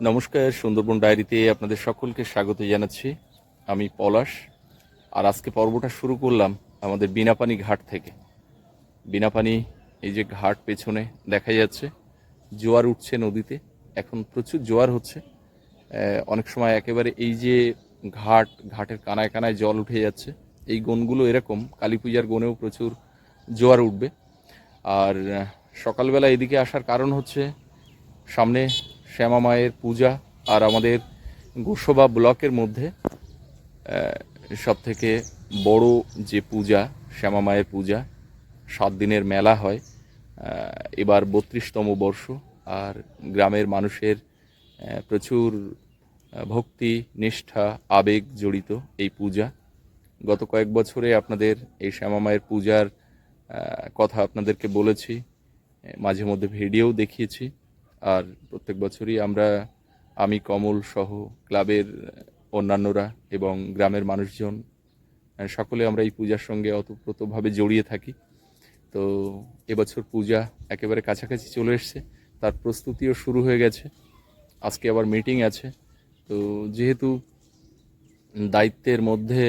নমস্কার, সুন্দরবন ডায়েরিতে আপনাদের সকলকে স্বাগত জানাচ্ছি। আমি পলাশ, আর আজকে পর্বটা শুরু করলাম আমাদের বিনাপানি ঘাট থেকে। বিনাপানি এই যে ঘাট পেছনে দেখা যাচ্ছে, জোয়ার উঠছে নদীতে। এখন প্রচুর জোয়ার হচ্ছে। অনেক সময় একেবারে এই যে ঘাট, ঘাটের কানায় কানায় জল উঠে যাচ্ছে, এই গনগুলো এরকম, কালী পূজার গনেও প্রচুর জোয়ার উঠবে। আর, সকালবেলা এদিকে আসার কারণ হচ্ছে, সামনে শ্যামা মায়ের পূজা আর আমাদের গোসবা ব্লকের মধ্যে সব থেকে বড় যে পূজা, শ্যামা মায়ের পূজা, সাত দিনের মেলা হয় এবার বত্রিশতম বর্ষ আর গ্রামের মানুষের প্রচুর ভক্তি, নিষ্ঠা, আবেগ জড়িত এই পূজা। গত কয়েক বছরে আপনাদের এই শ্যামা মায়ের পূজার কথা আপনাদেরকে বলেছি মাঝে মধ্যে ভিডিও দেখিয়েছি। আর প্রত্যেক বছরই আমরা আমি, কমল সহ ক্লাবের অন্যান্যরা এবং গ্রামের মানুষজন সকলে আমরা এই পূজার সঙ্গে অতপ্রতভাবে জড়িয়ে থাকি। তো এবছর পূজা একেবারে কাছাকাছি চলে এসছে, তার প্রস্তুতিও শুরু হয়ে গেছে, আজকে আবার মিটিং আছে। তো যেহেতু দায়িত্বের মধ্যে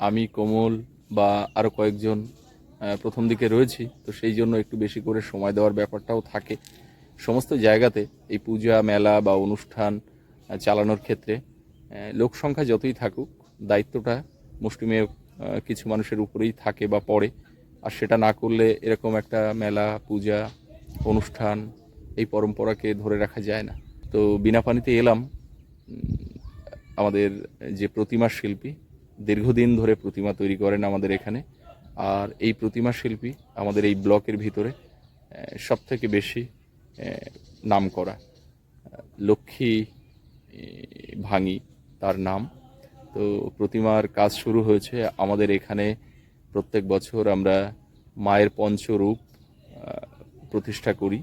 আমি, কোমল বা আরও কয়েকজন প্রথম দিকে রয়েছি, তো সেই জন্য একটু বেশি করে সময় দেওয়ার ব্যাপারটাও থাকে। সমস্ত জায়গাতে এই পূজা, মেলা বা অনুষ্ঠান চালানোর ক্ষেত্রে লোক সংখ্যা যতই থাকুক, দায়িত্বটা মুষ্টিমেয় কিছু মানুষের উপরেই থাকে বা পড়ে। আর সেটা না করলে এরকম একটা মেলা, পূজা, অনুষ্ঠান এই পরম্পরাকে ধরে রাখা যায় না। তো বিনা পানিতে এলাম। আমাদের যে প্রতিমা শিল্পী, দীর্ঘদিন ধরে প্রতিমা তৈরি করেন আমাদের এখানে। আর এই প্রতিমা শিল্পী আমাদের এই ব্লকের ভিতরে সবথেকে বেশি নাম করা লক্ষ্মী ভাঙি, তার নাম। তো প্রতিমার কাজ শুরু হয়েছে আমাদের এখানে প্রত্যেক বছর আমরা মায়ের পঞ্চরূপ প্রতিষ্ঠা করি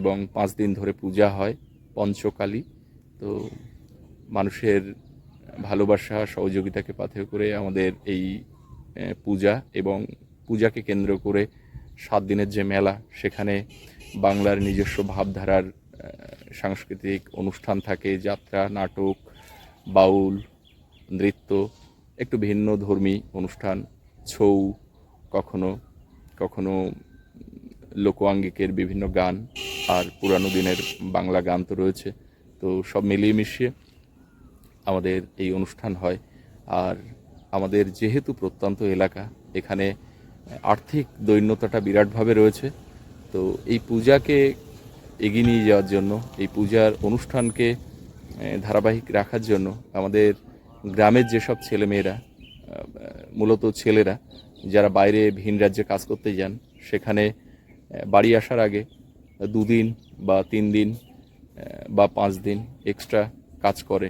এবং পাঁচ দিন ধরে পূজা হয় পঞ্চকালী। তো মানুষের ভালোবাসা, সহযোগিতাকে পাথেয় করে আমাদের এই পূজা এবং পূজাকে কেন্দ্র করে সাত দিনের যে মেলা, সেখানে বাংলার নিজস্ব ভাবধারার সাংস্কৃতিক অনুষ্ঠান থাকে, যাত্রা, নাটক, বাউল, নৃত্য, একটু ভিন্ন ধর্মী অনুষ্ঠান, ছৌ, কখনো কখনো লোকআঙ্গিকের বিভিন্ন গান আর পুরানো দিনের বাংলা গান তো রয়েছে। তো সব মিলিয়ে মিশিয়ে আমাদের এই অনুষ্ঠান হয়। আর আমাদের যেহেতু প্রত্যন্ত এলাকা, এখানে আর্থিক দৈন্যতাটা বিরাটভাবে রয়েছে। তো এই পূজাকে এগিয়ে নিয়ে যাওয়ার জন্য, এই পূজার অনুষ্ঠানকে ধারাবাহিক রাখার জন্য আমাদের গ্রামের যেসব ছেলেমেয়েরা মূলত ছেলেরা, যারা বাইরে ভিন রাজ্যে কাজ করতে যান, সেখানে বাড়ি আসার আগে দুদিন বা তিন দিন বা পাঁচ দিন এক্সট্রা কাজ করে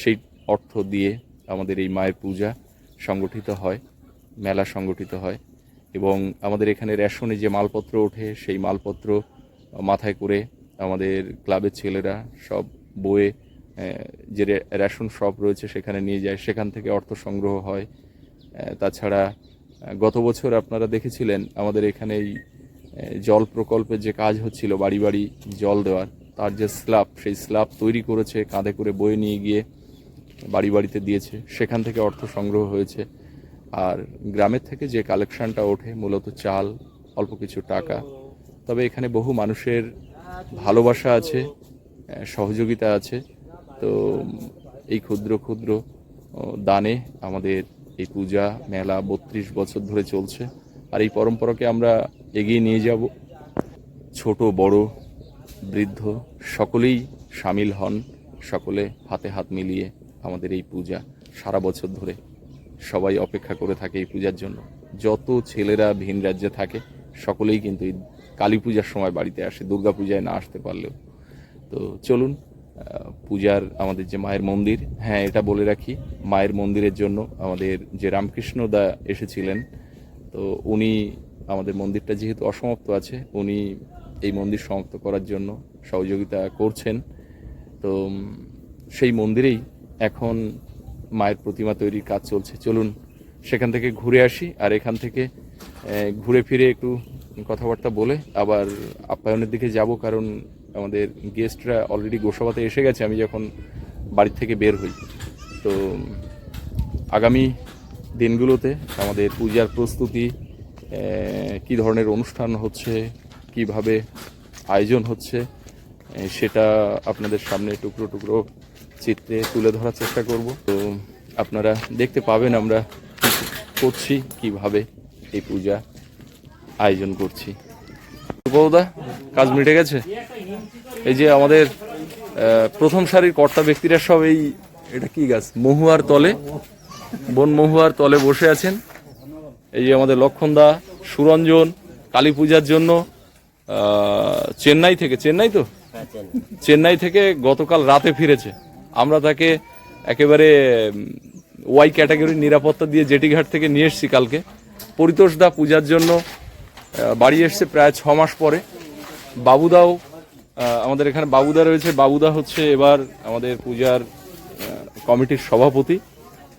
সেই অর্থ দিয়ে আমাদের এই মায়ের পূজা সংগঠিত হয়, মেলা সংগঠিত হয়। এবং আমাদের এখানে রেশনে যে মালপত্র ওঠে, সেই মালপত্র মাথায় করে আমাদের ক্লাবের ছেলেরা সব বয়ে যে রেশন শপ রয়েছে সেখানে নিয়ে যায়। সেখান থেকে অর্থ সংগ্রহ হয়। তাছাড়া গত বছর আপনারা দেখেছিলেন আমাদের এখানে এই জল প্রকল্পের যে কাজ হচ্ছিল বাড়ি বাড়ি জল দেওয়ার, তার যে স্ল্যাব, সেই স্ল্যাব তৈরি করেছে, কাঁধে করে বয়ে নিয়ে গিয়ে বাড়ি বাড়িতে দিয়েছে। সেখান থেকে অর্থ সংগ্রহ হয়েছে। আর গ্রামের থেকে যে কালেকশনটা ওঠে, মূলত চাল, অল্প কিছু টাকা। তবে এখানে বহু মানুষের ভালোবাসা আছে সহযোগিতা আছে। তো এই ক্ষুদ্র ক্ষুদ্র দানে আমাদের এই পূজা মেলা বত্রিশ বছর ধরে চলছে। আর এই পরম্পরাকে আমরা এগিয়ে নিয়ে যাব। ছোট, বড়, বৃদ্ধ সকলেই সামিল হন, সকলে হাতে হাত মিলিয়ে আমাদের এই পূজা সারা বছর ধরে। সবাই অপেক্ষা করে থাকে এই পূজার জন্য। যত ছেলেরা ভিন রাজ্যে থাকে, সকলেই কিন্তু এই কালী পূজার সময় বাড়িতে আসে, দুর্গা পূজায় না আসতে পারলেও। তো চলুন পূজার আমাদের যে মায়ের মন্দির হ্যাঁ এটা বলে রাখি, মায়ের মন্দিরের জন্য আমাদের যে রামকৃষ্ণ দা এসেছিলেন, তো উনি আমাদের মন্দিরটা যেহেতু অসমাপ্ত আছে, উনি এই মন্দির সমাপ্ত করার জন্য সহযোগিতা করছেন। তো সেই মন্দিরেই এখন মায়ের প্রতিমা তৈরির কাজ চলছে। চলুন সেখান থেকে ঘুরে আসি আর এখান থেকে ঘুরে ফিরে একটু কথাবার্তা বলে আবার আপ্যায়নের দিকে যাব কারণ আমাদের গেস্টরা অলরেডি গোসাবাতে এসে গেছে, আমি যখন বাড়ি থেকে বের হই। তো আগামী দিনগুলোতে আমাদের পূজার প্রস্তুতি কি ধরনের অনুষ্ঠান হচ্ছে, কীভাবে আয়োজন হচ্ছে সেটা আপনাদের সামনে টুকরো টুকরো চিত্রে তুলে ধরার চেষ্টা করব। তো আপনারা দেখতে পাবেন আমরা করছি কীভাবে এই পূজা আয়োজন করছি। বৌদা কাজ মিটে গেছে? এই যে আমাদের প্রথম সারির কর্তা ব্যক্তিরা সব এই এটা কি গাছ? মহুয়ার তলে বন মহুয়ার তলে বসে আছেন। এই যে আমাদের লক্ষণদা সুরঞ্জন কালী পূজার জন্য চেন্নাই থেকে চেন্নাই তো? চেন্নাই থেকে গতকাল রাতে ফিরেছে। আমরা তাকে একেবারে ওয়াই ক্যাটাগরির নিরাপত্তা দিয়ে জেটিঘাট থেকে নিয়ে এসেছি কালকে। পরিতোষ দা পূজার জন্য বাড়ি এসছে প্রায় ছ মাস পরে। বাবুদাও আমাদের এখানে বাবুদা রয়েছে। বাবুদা হচ্ছে এবার আমাদের পূজার কমিটির সভাপতি।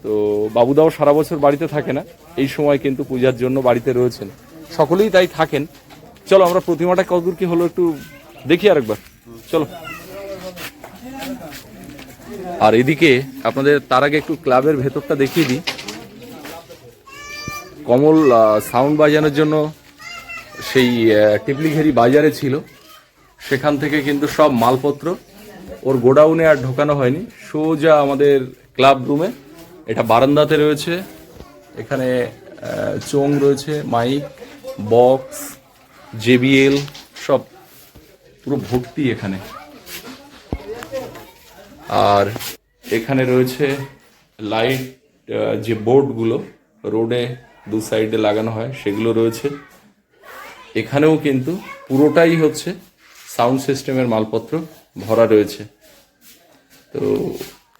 তো বাবুদাও সারা বছর বাড়িতে থাকে না। এই সময় কিন্তু পূজার জন্য বাড়িতে রয়েছেন। সকলেই তাই থাকেন। চলো, আমরা প্রতিমাটা কতদূর কি হলো একটু দেখি আরেকবার। চলো। আর এদিকে আপনাদের তার আগে একটু ক্লাবের ভেতরটা দেখিয়ে দিই। কমল সাউন্ড বাজানোর জন্য সেই টিপলিঘেরি বাজারে ছিল। সেখান থেকে কিন্তু সব মালপত্র ওর গোডাউনে আর ঢোকানো হয়নি। সোজা আমাদের ক্লাব রুমে। এটা বারান্দাতে রয়েছে। এখানে চোং রয়েছে, মাইক, বক্স, জেবিএল, সব পুরো ভর্তি এখানে। আর এখানে রয়েছে লাইট যে বোর্ডগুলো রোডে দু সাইডে লাগানো হয়, সেগুলো রয়েছে। এখানেও কিন্তু পুরোটাই হচ্ছে সাউন্ড সিস্টেমের মালপত্র ভরা রয়েছে। তো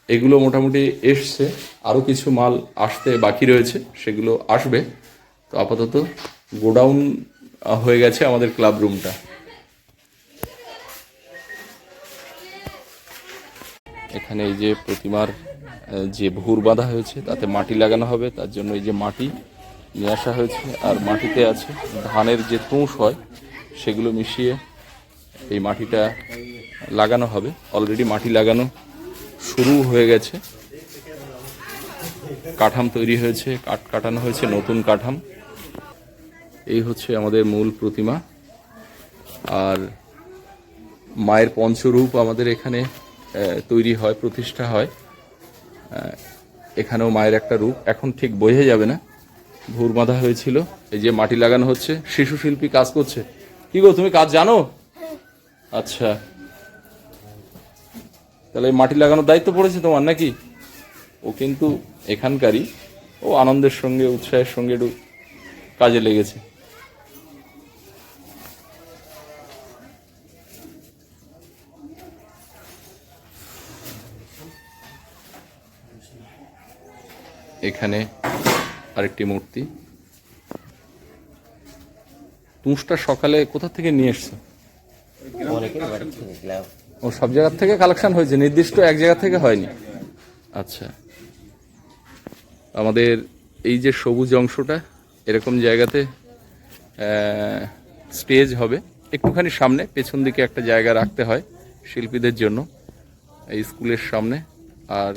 এগুলো মোটামুটি এসছে, আরও কিছু মাল আসতে বাকি রয়েছে, সেগুলো আসবে। তো আপাতত গোডাউন হয়ে গেছে আমাদের ক্লাব রুমটা। এখানে এই যে প্রতিমার যে ভুর বাঁধা হয়েছে, তাতে মাটি লাগানো হবে, তার জন্য এই যে মাটি নিয়ে আসা হয়েছে, আর মাটিতে আছে ধানের যে তুষ হয়, সেগুলো মিশিয়ে এই মাটিটা লাগানো হবে। অলরেডি মাটি লাগানো শুরু হয়ে গেছে। কাঠাম তৈরি হয়েছে, কাঠ কাটানো হয়েছে, নতুন কাঠাম। এই হচ্ছে আমাদের মূল প্রতিমা। আর মায়ের পঞ্চরূপ আমাদের এখানে তৈরি হয়, প্রতিষ্ঠা হয়। এখানেও মায়ের একটা রূপ। এখন ঠিক বোঝা যাবে না। ভুর বাঁধা হয়েছিল। এই যে মাটি লাগানো হচ্ছে, শিশু শিল্পী কাজ করছে। কি গো, তুমি কাজ জানো? আচ্ছা। তাহলে মাটি লাগানোর দায়িত্ব পড়েছে তোমার নাকি? ও কিন্তু এখানকারই। ও আনন্দের সঙ্গে, উৎসাহের সঙ্গে একটু কাজে লেগেছে। এখানে আরেকটি মূর্তি। তুষটা সকালে কোথা থেকে নিয়ে এসছো? ও সব জায়গা থেকে কালেকশন হয়েছে, নির্দিষ্ট এক জায়গা থেকে হয়নি। আচ্ছা। আমাদের এই যে সবুজ অংশটা, এরকম জায়গাতে স্টেজ হবে। একটুখানি সামনে, পেছন দিকে একটা জায়গা রাখতে হয় শিল্পীদের জন্য, এই স্কুলের সামনে। আর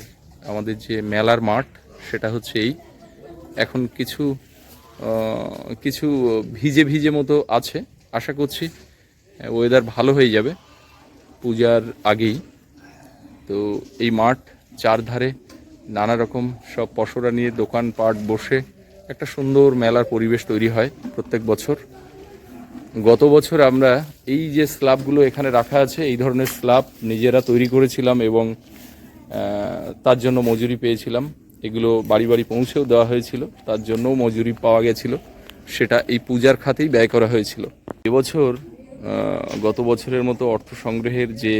আমাদের যে মেলার মাঠ সেটা হচ্ছে এই। এখন কিছু কিছু ভিজে ভিজে মতো আছে। আশা করছি ওয়েদার ভালো হয়ে যাবে পূজার আগেই। তো এই মাঠ চারধারে নানা রকম সব পশরা নিয়ে দোকানপাট বসে একটা সুন্দর মেলার পরিবেশ তৈরি হয় প্রত্যেক বছর। গত বছর আমরা এই যে স্ল্যাবগুলো এখানে রাখা আছে, এই ধরনের স্ল্যাব নিজেরা তৈরি করেছিলাম এবং তার জন্য মজুরি পেয়েছিলাম। এগুলো বাড়ি বাড়ি পৌঁছেও দেওয়া হয়েছিল, তার জন্যও মজুরি পাওয়া গেছিল। সেটা এই পূজার খাতেই ব্যয় করা হয়েছিল। এবছর গত বছরের মতো অর্থ সংগ্রহের যে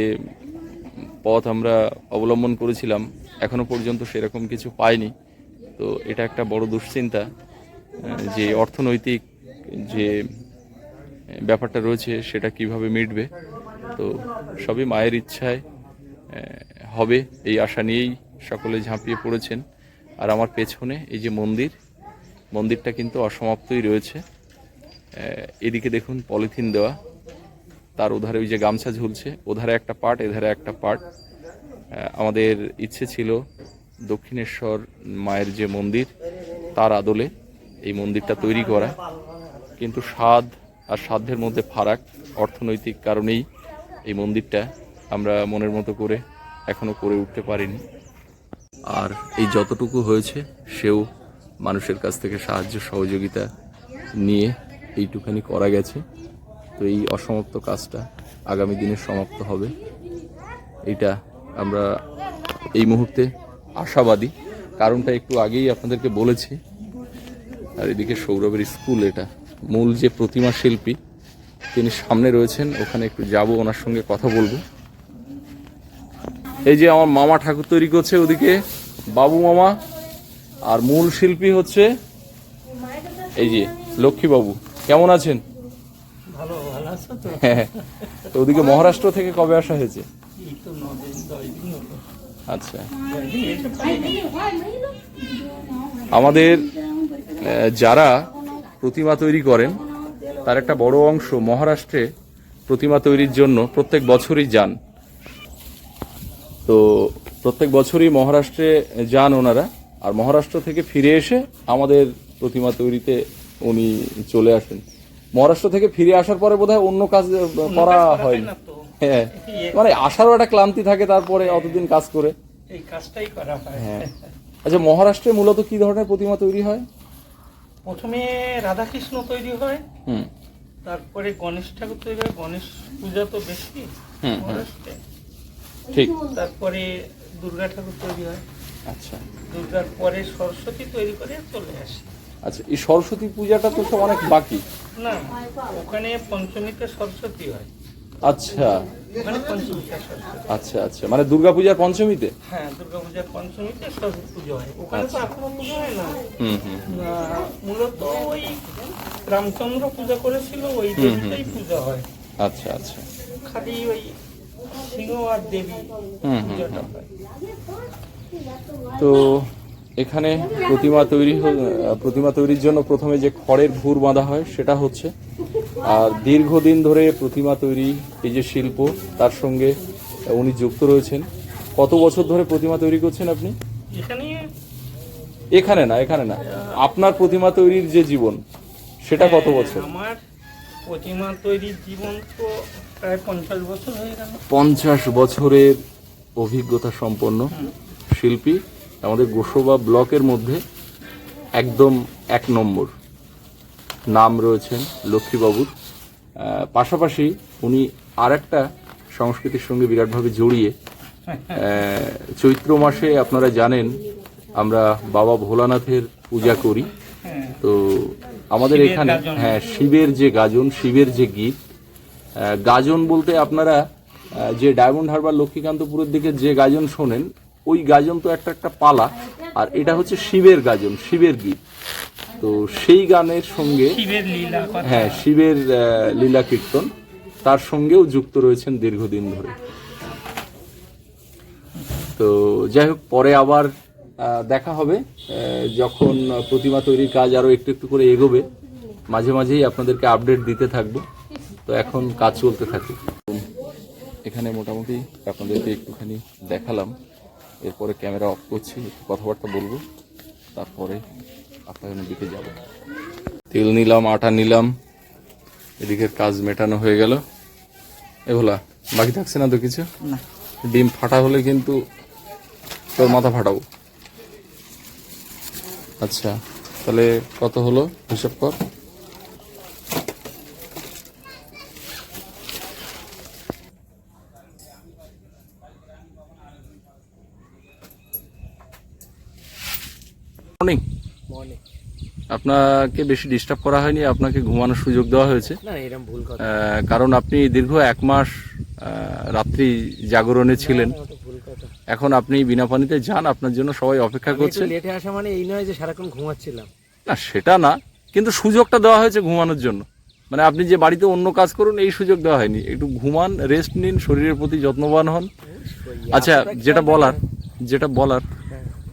পথ আমরা অবলম্বন করেছিলাম, এখনও পর্যন্ত সেরকম কিছু পাইনি। তো এটা একটা বড় দুশ্চিন্তা যে অর্থনৈতিক যে ব্যাপারটা রয়েছে, সেটা কীভাবে মিটবে। তো সবই মায়ের ইচ্ছায় হবে, এই আশা নিয়েই সকলে ঝাঁপিয়ে পড়েছেন। আর আমার পেছনে এই যে মন্দির, মন্দিরটা কিন্তু অসমাপ্তই রয়েছে। এদিকে দেখুন পলিথিন দেওয়া, তার ওধারে ওই যে গামছা ঝুলছে, ওধারে একটা পার্ট এধারে একটা পার্ট আমাদের ইচ্ছে ছিল দক্ষিণেশ্বর মায়ের যে মন্দির, তার আদলে এই মন্দিরটা তৈরি করা। কিন্তু স্বাদ আর সাধ্যের মধ্যে ফারাক, অর্থনৈতিক কারণেই এই মন্দিরটা আমরা মনের মতো করে এখনও করে উঠতে পারিনি। আর এই যতটুকু হয়েছে, সেও মানুষের কাছ থেকে সাহায্য, সহযোগিতা নিয়ে এইটুখানি করা গেছে। তো এই অসমাপ্ত কাজটা আগামী দিনে সমাপ্ত হবে। এটা আমরা এই মুহূর্তে আশাবাদী। কারণটা একটু আগেই আপনাদেরকে বলেছি। আর এদিকে সৌরভের স্কুল এটা। মূল যে প্রতিমা শিল্পী, তিনি সামনে রয়েছেন। ওখানে একটু যাব, ওনার সঙ্গে কথা বলব। এই যে আমার মামা ঠাকুর তৈরি করছে ওদিকে বাবু মামা আর মূল শিল্পী হচ্ছে এই যে লক্ষ্মী বাবু। কেমন আছেন? ভালো ভালো আছো তো? হ্যাঁ তো ওদিকে মহারাষ্ট্র থেকে কবে আসা হয়েছে? আচ্ছা। আমাদের যারা প্রতিমা তৈরি করেন তার একটা বড় অংশ মহারাষ্ট্রে প্রতিমা তৈরির জন্য প্রত্যেক বছরই যান। তো প্রত্যেক বছরই মহারাষ্ট্রে যান ওনারা আর মহারাষ্ট্র থেকে ফিরে এসে আমাদের প্রতিমা তৈরিতে উনি চলে আসেন। মহারাষ্ট্র থেকে ফিরে আসার পরে বোধহয় অন্য কাজ করা হয়নি। না হ্যাঁ। মানে আসারও একটা ক্লান্তি থাকে তারপরে অতদিন কাজ করে। এই কাজটাই করা হয়। হ্যাঁ। আচ্ছা মহারাষ্ট্রে মূলত কি ধরনের প্রতিমা তৈরি হয়? প্রথমে রাধাকৃষ্ণ তৈরি হয়। হুম। তারপরে গণেশ ঠাকুর তৈরি হয়। গণেশ পূজা তো বেশি হুম। মহারাষ্ট্রে। ঠিক। তারপরে দুর্গা ঠাকুর তৈরি হয়। আচ্ছা। দুর্গার পরে সরস্বতী তৈরি করে চলে আসে। আচ্ছা এই সরস্বতী পূজাটা তো সব অনেক বাকি। না ওখানে পঞ্চমীতে সরস্বতী হয়। আচ্ছা। আচ্ছা আচ্ছা। মানে দুর্গাপূজার পঞ্চমীতে? হ্যাঁ দুর্গা পূজার পঞ্চমীতে সরস্বতী পুজো হয়। ওখানে তো এখনও পুজো হয় না। হুম হুম মূলত ওই রামচন্দ্র পূজা করেছিল ওই দেবীটাই পূজা হয়। আচ্ছা আচ্ছা। খালি ওই সিংহ আর দেবী হুম, হুম, হয়। তো এখানে প্রতিমা তৈরি প্রতিমা তৈরির জন্য প্রথমে যে খড়ের ভুর বাঁধা হয় সেটা হচ্ছে আর দীর্ঘদিন ধরে প্রতিমা তৈরি এই যে শিল্প তার সঙ্গে উনি যুক্ত রয়েছেন। কত বছর ধরে প্রতিমা তৈরি করছেন আপনি? এখানে এখানে না এখানে না। আপনার প্রতিমা তৈরির যে জীবন সেটা কত বছর? আমার প্রতিমা তৈরির জীবন তো প্রায় পঞ্চাশ বছর হয়ে গেল। পঞ্চাশ বছরের অভিজ্ঞতা সম্পন্ন শিল্পী আমাদের গোসবা ব্লকের মধ্যে একদম এক নম্বর। নাম রয়েছেন লক্ষ্মীবাবুর। পাশাপাশি উনি আর একটা সংস্কৃতির সঙ্গে বিরাটভাবে জড়িয়ে চৈত্র মাসে আপনারা জানেন আমরা বাবা ভোলানাথের পূজা করি। হ্যাঁ। তো আমাদের এখানে হ্যাঁ শিবের যে গাজন শিবের যে গীত গাজন বলতে আপনারা যে ডায়মন্ড হারবার লক্ষ্মীকান্তপুরের দিকে যে গাজন শোনেন ওই গাজন তো একটা একটা পালা আর এটা হচ্ছে শিবের গাজন শিবের গীত। তো সেই গানের সঙ্গে হ্যাঁ শিবের লীলা কীর্তন তার সঙ্গেও যুক্ত রয়েছেন দীর্ঘদিন ধরে। তো যাই হোক পরে আবার দেখা হবে। যখন প্রতিমা তৈরির কাজ আরও একটু একটু করে এগোবে মাঝে মাঝেই আপনাদেরকে আপডেট দিতে থাকব। তো এখন কাজ চলতে থাকে। এখানে মোটামুটি আপনাদেরকে একটুখানি দেখালাম। এরপরে ক্যামেরা অফ করছি একটু কথাবার্তা বলব। তারপরে আপনাদের দিকে যাব। তেল নিলাম আটা নিলাম এদিকের কাজ মেটানো হয়ে গেল। এ ভোলা বাকি থাকছে না তো কিছু? ডিম ফাটা হলে কিন্তু তোর মাথা ফাটাবো। আচ্ছা তাহলে কত হলো? হিসাব কর। মর্নিং আপনাকে বেশি ডিস্টার্ব করা হয়নি আপনাকে ঘুমানোর সুযোগ দেওয়া হয়েছে। ভুল আহ, কারণ আপনি দীর্ঘ এক মাস আহ, রাত্রি জাগরণে ছিলেন। এখন আপনি বিনা পানিতে যান আপনার জন্য সবাই অপেক্ষা করছে। লেটে আসা মানে এই নয় যে সারাক্ষণ ঘুমাচ্ছিলাম। না সেটা না কিন্তু সুযোগটা দেওয়া হয়েছে ঘুমানোর জন্য। মানে আপনি যে বাড়িতে অন্য কাজ করুন এই সুযোগ দেওয়া হয়নি। একটু ঘুমান রেস্ট নিন শরীরের প্রতি যত্নবান হন। আচ্ছা যেটা বলার যেটা বলার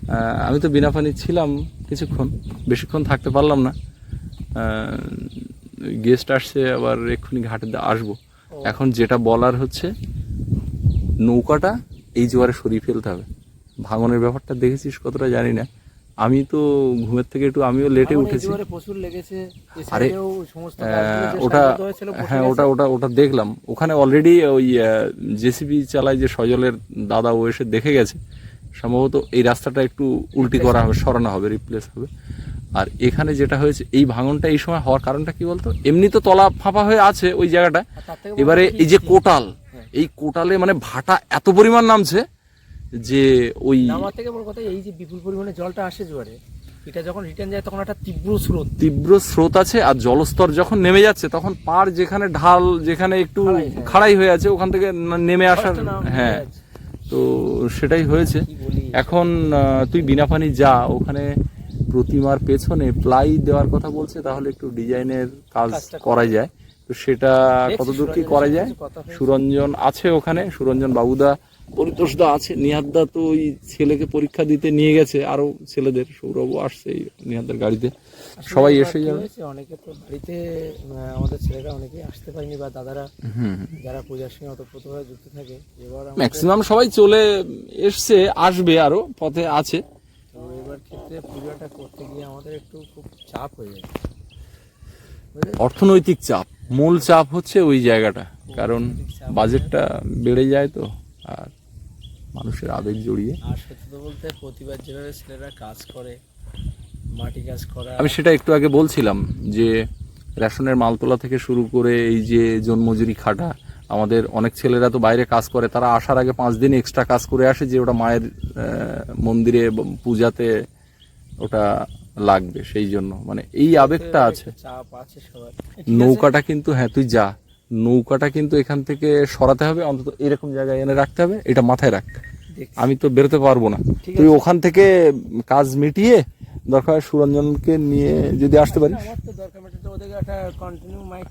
হ্যাঁ। আমি তো বিনা পানি ছিলাম কিছুক্ষণ বেশিক্ষণ থাকতে পারলাম না। গেস্ট আসছে আবার এক্ষুনি ঘাটে আসব। এখন যেটা বলার হচ্ছে নৌকাটা এই জোয়ারে সরিয়ে ফেলতে হবে। ভাঙনের ব্যাপারটা দেখেছিস কতটা জানি না। আমি তো ঘুমের থেকে একটু আমিও লেটে উঠেছি। আরে, ওটা হ্যাঁ ওটা ওটা ওটা দেখলাম। ওখানে অলরেডি ওই জেসিবি চালায় যে সজলের দাদা ও এসে দেখে গেছে। সম্ভবত এই রাস্তাটা একটু উল্টি করা হবে। সরানো হবে রিপ্লেস হবে। আর এখানে যেটা হয়েছে এই ভাঙনটা এই সময় হওয়ার কারণটা কি বলতো? এমনি তো তলা ফাঁপা হয়ে আছে ওই জায়গাটা। এবারে এই যে কোটাল এই কোটালে মানে ভাটা এত পরিমাণ নামছে যে ওই নামার থেকে বড় কথা এই যে বিপুল পরিমাণে জলটা আসে জোয়ারে এটা যখন রিটার্ন যায় তখন একটা তীব্র স্রোত। তীব্র স্রোত আছে আর জলস্তর যখন নেমে যাচ্ছে তখন পার যেখানে ঢাল যেখানে একটু খাড়াই, হ্যাঁ। আছে ওখান থেকে নেমে আসার হ্যাঁ তো সেটাই হয়েছে। এখন তুই বিনা পানি যা ওখানে প্রতিমার পেছনে প্লাই দেওয়ার কথা বলছে তাহলে একটু ডিজাইনের কাজ করা। যায়। তো সেটা কতদূর কি করা যায়? সুরঞ্জন আছে ওখানে সুরঞ্জন বাবুদা পরিতোষদা আছে। নিহাদদা তো ওই ছেলেকে পরীক্ষা দিতে নিয়ে গেছে আরও ছেলেদের সৌরভও আসছে নিহাদদার গাড়িতে। সবাই এসে যাবে। অনেকে তো বাড়িতে আমাদের ছেলেরা অনেকেই আসতে পারেনি বা দাদারা যারা পূজার সঙ্গে অতপ্রতভাবে যুক্ত থাকে এবার ম্যাক্সিমাম সবাই চলে এসছে আসবে আরও পথে আছে। তো এবার ক্ষেত্রে পুজোটা করতে গিয়ে আমাদের একটু খুব চাপ হয়ে যায় অর্থনৈতিক চাপ। মূল চাপ হচ্ছে ওই জায়গাটা। কারণ বাজেটটা বেড়ে যায় তো আর মানুষের আবেগ জড়িয়ে। আর সত্যি তো বলতে প্রতিবার যেভাবে ছেলেরা কাজ করে মাটি কাজ করা। আমি সেটা একটু আগে বলছিলাম যে রেশনের মাল তোলা থেকে শুরু করে এই যে জন্মজুরি খাটা আমাদের অনেক ছেলেরা তো বাইরে কাজ করে তারা আসার আগে পাঁচ দিন এক্সট্রা কাজ করে আসে যে ওটা মায়ের মন্দিরে পূজাতে ওটা লাগবে সেই জন্য। মানে এই আবেগটা আছে। নৌকাটা কিন্তু হ্যাঁ তুই যা। নৌকাটা কিন্তু এখান থেকে সরাতে হবে অন্তত এরকম জায়গায় এনে রাখতে হবে এটা মাথায় রাখ আমি তো বেরোতে পারব না। তুই ওখান থেকে কাজ মিটিয়ে দরকার সুরঞ্জনকে নিয়ে যদি আসতে পারিস।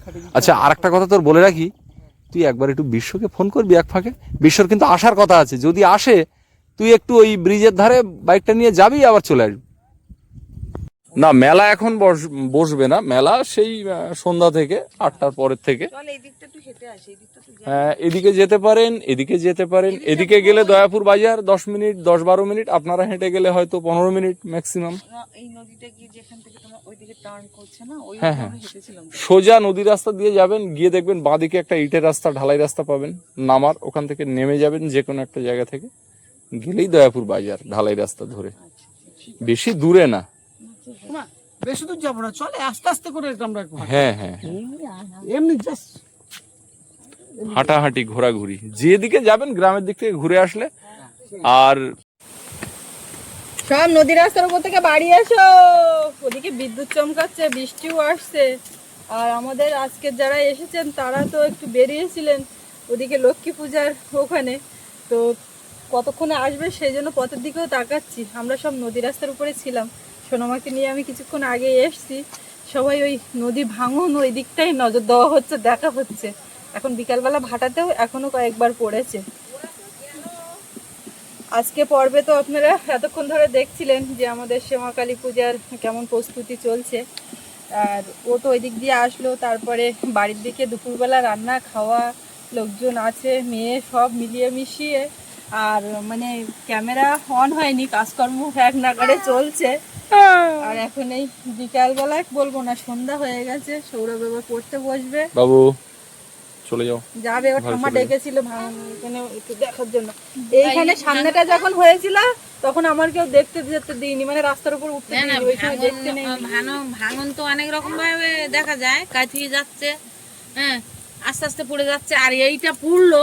খাটিয়ে দিতে আচ্ছা আর একটা কথা তোর বলে রাখি। তুই একবার একটু বিশ্বকে ফোন করবি এক ফাঁকে। বিশ্বর কিন্তু আসার কথা আছে। যদি আসে তুই একটু ওই ব্রিজের ধারে বাইকটা নিয়ে যাবি আবার চলে আসবি। না মেলা এখন বস- বসবে না। মেলা সেই সন্ধ্যা থেকে আটটার পরের থেকে। হ্যাঁ এদিকে যেতে পারেন এদিকে যেতে পারেন। এদিকে গেলে দয়াপুর বাজার দশ মিনিট দশ বারো মিনিট। আপনারা হেঁটে গেলে হয়তো পনেরো মিনিট ম্যাক্সিমাম হ্যাঁ, হ্যাঁ। সোজা নদী রাস্তা দিয়ে যাবেন গিয়ে দেখবেন বাঁদিকে একটা ইটের রাস্তা ঢালাই রাস্তা পাবেন। নামার ওখান থেকে নেমে যাবেন যে কোনো একটা জায়গা থেকে। গেলেই দয়াপুর বাজার ঢালাই রাস্তা ধরে। বেশি দূরে না। বেশি দূর যাব না চলে আস্তে আস্তে করে আমরা হ্যাঁ হ্যাঁ এমনি জাস্ট হাঁটাহাঁটি ঘোরাঘুরি। যেদিকে যাবেন গ্রামের দিক থেকে ঘুরে আসলে। আর সব নদী রাস্তার উপর থেকে বাড়ি এসো। ওদিকে বিদ্যুৎ চমকাচ্ছে বৃষ্টিও আসছে। আর আমাদের আজকের যারা এসেছেন তারা তো একটু বেরিয়েছিলেন ওদিকে লক্ষ্মী পূজার ওখানে। তো কতক্ষণে আসবে সেই জন্য পথের দিকেও তাকাচ্ছি। আমরা সব নদী রাস্তার উপরে ছিলাম। সোনামাকে নিয়ে আমি কিছুক্ষণ আগে এসছি। সবাই ওই নদী ভাঙন, ওই দিকটাই নজর দেওয়া হচ্ছে, দেখা হচ্ছে। এখন বিকালবেলা ভাটাতেও এখনও কয়েকবার পড়েছে। আজকে পর্বে তো আপনারা এতক্ষণ ধরে দেখছিলেন যে আমাদের শ্যামা কালী পূজার কেমন প্রস্তুতি চলছে। আর ও তো ওই দিক দিয়ে আসলো, তারপরে বাড়ির দিকে দুপুরবেলা রান্না, খাওয়া, লোকজন আছে, মেয়ে, সব মিলিয়ে মিশিয়ে। আর মানে ক্যামেরা অন হয়নি, কাজকর্ম এক নাগারে চলছে। আর এখন এই বিকালবেলায় বলব না সন্ধ্যা হয়ে গেছে সৌরভ এবার পড়তে বসবে। বাবু চলে যাও। যাবে ঘরে ঠাম্মা ডেকেছিল এখানে একটু দেখার জন্য। এইখানে সামনেটা যখন হয়েছিল তখন আমার কেউ দেখতে যেতে দিইনি মানে রাস্তার উপর উঠতে ওই সময় দেখতে নেই। ভাঙন ভাঙন তো অনেক রকম ভাবে দেখা যায় কাঁচিয়ে যাচ্ছে হ্যাঁ আস্তে আস্তে পড়ে যাচ্ছে আর এইটা পুরলো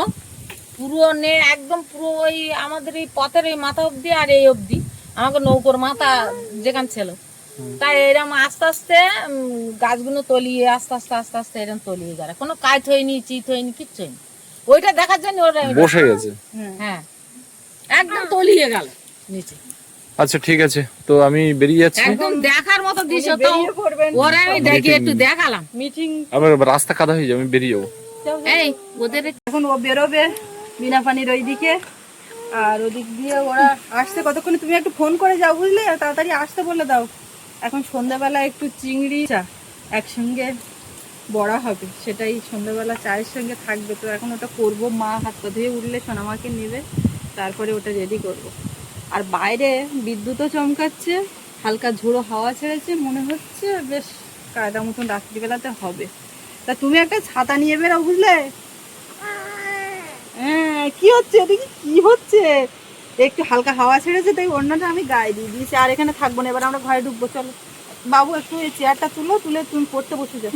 পুরো নে একদম পুরো ওই আমাদের এই পথের এই মাথা অবধি আর এই অবধি। আমাকে নৌকোর মাথা যেখান ছিল। তাই এরকম আস্তে আস্তে গাছগুলো তলিয়ে আস্তে আস্তে আস্তে আস্তে এরকম তলিয়ে গেল। কোনো কাজ হয়নি চিত হয়নি কিচ্ছু হয়নি। ওইটা দেখার জন্য ওরা বসে গেছে। হ্যাঁ। একদম তলিয়ে গেল নিচে। আচ্ছা ঠিক আছে। তো আমি বেরিয়ে যাচ্ছি। একদম দেখার মতো দৃশ্য তো ওরা আমি দেখি একটু দেখালাম। মিটিং আমার রাস্তা কাদা হয়ে যাবে আমি বেরিয়ে যাব। এই ওদের এখন ও বেরোবে বিনা পানির ওই দিকে আর ওদিক দিয়ে ওরা আসতে কতক্ষণে? তুমি একটু ফোন করে যাও বুঝলে? তাড়াতাড়ি আসতে বলে দাও। এখন সন্ধ্যাবেলা একটু চিংড়ি চা একসঙ্গে বড়া হবে। সেটাই সন্ধ্যাবেলা চায়ের সঙ্গে থাকবে। তো এখন ওটা করব। মা হাত পা ধুয়ে উঠলে সোনামাকে নেবে। তারপরে ওটা রেডি করব। আর বাইরে বিদ্যুৎও চমকাচ্ছে, হালকা ঝোড়ো হাওয়া ছেড়েছে মনে হচ্ছে। বেশ কায়দা মতন রাত্রিবেলাতে হবে। তা তুমি একটা ছাতা নিয়ে বেরো বুঝলে? হ্যাঁ কি হচ্ছে দেখি কি হচ্ছে? একটু হালকা হাওয়া ছেড়েছে, তাই অন্যটা আমি গায়ে দিয়ে দিয়েছি। আর এখানে থাকব না, এবার আমরা ঘরে ঢুকবো, চলো। বাবু, একটু এই চেয়ারটা তুলো, তুলে তুমি পড়তে বসে যাও।